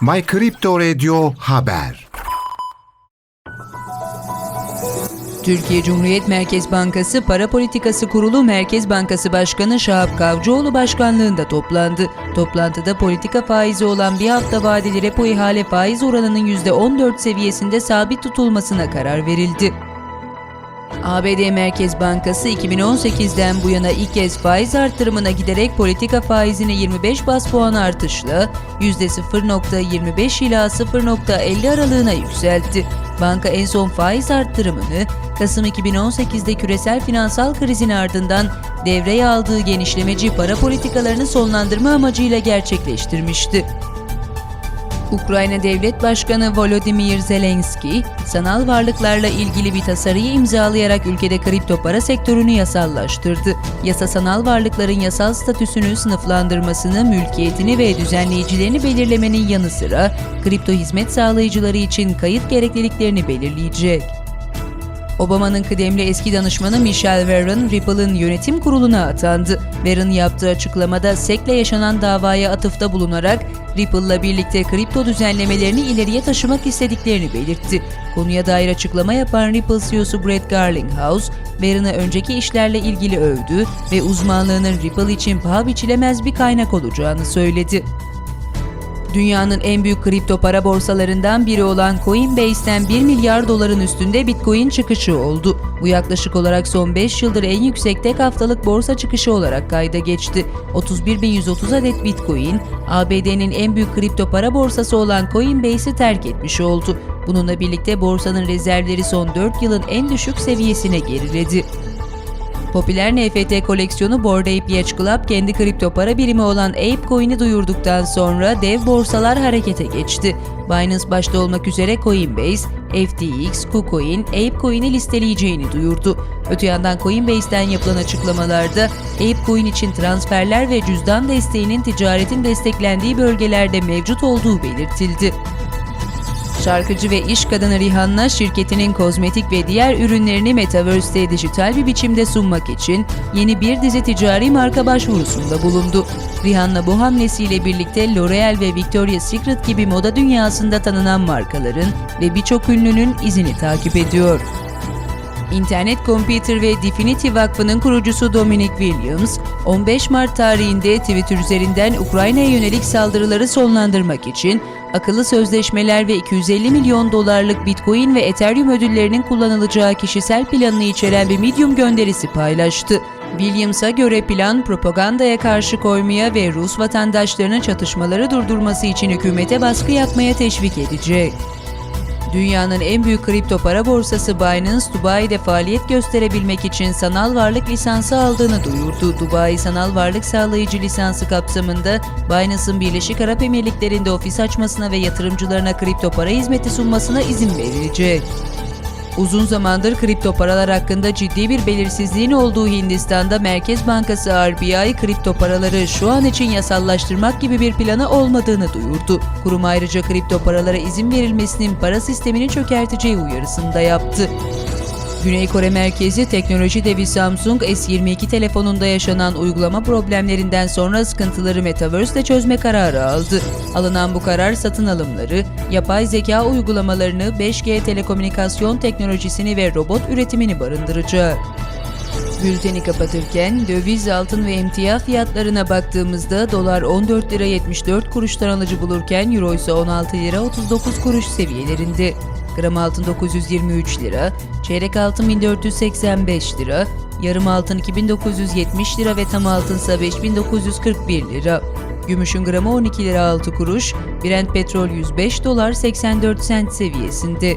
My Crypto Radio Haber Türkiye Cumhuriyet Merkez Bankası Para Politikası Kurulu Merkez Bankası Başkanı Şahap Kavcıoğlu başkanlığında toplandı. Toplantıda politika faizi olan bir hafta vadeli repo ihale faiz oranının %14 seviyesinde sabit tutulmasına karar verildi. ABD Merkez Bankası 2018'den bu yana ilk kez faiz artırımına giderek politika faizini 25 bas puan artışla %0.25 ila 0.50 aralığına yükseltti. Banka en son faiz arttırımını Kasım 2018'de küresel finansal krizin ardından devreye aldığı genişlemeci para politikalarını sonlandırma amacıyla gerçekleştirmişti. Ukrayna Devlet Başkanı Volodymyr Zelenski, sanal varlıklarla ilgili bir tasarıyı imzalayarak ülkede kripto para sektörünü yasallaştırdı. Yasa sanal varlıkların yasal statüsünü sınıflandırmasını, mülkiyetini ve düzenleyicilerini belirlemenin yanı sıra kripto hizmet sağlayıcıları için kayıt gerekliliklerini belirleyecek. Obama'nın kıdemli eski danışmanı Michelle Warren, Ripple'ın yönetim kuruluna atandı. Warren yaptığı açıklamada SEC'le yaşanan davaya atıfta bulunarak Ripple'la birlikte kripto düzenlemelerini ileriye taşımak istediklerini belirtti. Konuya dair açıklama yapan Ripple CEO'su Brett Garlinghouse, Warren'ı önceki işlerle ilgili övdü ve uzmanlığının Ripple için paha biçilemez bir kaynak olacağını söyledi. Dünyanın en büyük kripto para borsalarından biri olan Coinbase'ten 1 milyar doların üstünde Bitcoin çıkışı oldu. Bu yaklaşık olarak son 5 yıldır en yüksek tek haftalık borsa çıkışı olarak kayda geçti. 31.130 adet Bitcoin, ABD'nin en büyük kripto para borsası olan Coinbase'i terk etmiş oldu. Bununla birlikte borsanın rezervleri son 4 yılın en düşük seviyesine geriledi. Popüler NFT koleksiyonu Bored Ape Yacht Club kendi kripto para birimi olan ApeCoin'i duyurduktan sonra dev borsalar harekete geçti. Binance başta olmak üzere Coinbase, FTX, KuCoin, ApeCoin'i listeleyeceğini duyurdu. Öte yandan Coinbase'den yapılan açıklamalarda ApeCoin için transferler ve cüzdan desteğinin ticaretin desteklendiği bölgelerde mevcut olduğu belirtildi. Şarkıcı ve iş kadını Rihanna şirketinin kozmetik ve diğer ürünlerini Metaverse'te dijital bir biçimde sunmak için yeni bir dizi ticari marka başvurusunda bulundu. Rihanna bu hamlesiyle birlikte L'Oreal ve Victoria's Secret gibi moda dünyasında tanınan markaların ve birçok ünlünün izini takip ediyor. İnternet Computer ve Definity Vakfı'nın kurucusu Dominic Williams, 15 Mart tarihinde Twitter üzerinden Ukrayna'ya yönelik saldırıları sonlandırmak için akıllı sözleşmeler ve 250 milyon dolarlık Bitcoin ve Ethereum ödüllerinin kullanılacağı kişisel planını içeren bir Medium gönderisi paylaştı. Williams'a göre plan propagandaya karşı koymaya ve Rus vatandaşlarının çatışmaları durdurması için hükümete baskı yapmaya teşvik edecek. Dünyanın en büyük kripto para borsası Binance, Dubai'de faaliyet gösterebilmek için sanal varlık lisansı aldığını duyurdu. Dubai Sanal Varlık Sağlayıcı lisansı kapsamında Binance'ın Birleşik Arap Emirlikleri'nde ofis açmasına ve yatırımcılarına kripto para hizmeti sunmasına izin verilecek. Uzun zamandır kripto paralar hakkında ciddi bir belirsizliğin olduğu Hindistan'da Merkez Bankası RBI kripto paraları şu an için yasallaştırmak gibi bir planı olmadığını duyurdu. Kurum ayrıca kripto paralara izin verilmesinin para sistemini çökerteceği uyarısını da yaptı. Güney Kore merkezi teknoloji devi Samsung S22 telefonunda yaşanan uygulama problemlerinden sonra sıkıntıları Metaverse ile çözme kararı aldı. Alınan bu karar satın alımları, yapay zeka uygulamalarını, 5G telekomünikasyon teknolojisini ve robot üretimini barındıracak. Bülteni kapatırken döviz, altın ve emtia fiyatlarına baktığımızda dolar 14 lira 74 kuruştan alıcı bulurken euro ise 16 lira 39 kuruş seviyelerinde. Gram altın 923 lira, çeyrek altın 1485 lira, yarım altın 2970 lira ve tam altın ise 5941 lira. Gümüşün gramı 12 lira 6 kuruş, Brent petrol 105 dolar 84 sent seviyesinde.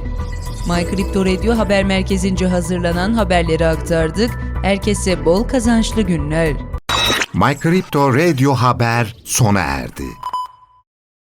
My Crypto Radio haber merkezince hazırlanan haberleri aktardık. Herkese bol kazançlı günler. My Crypto Radio Haber sona erdi.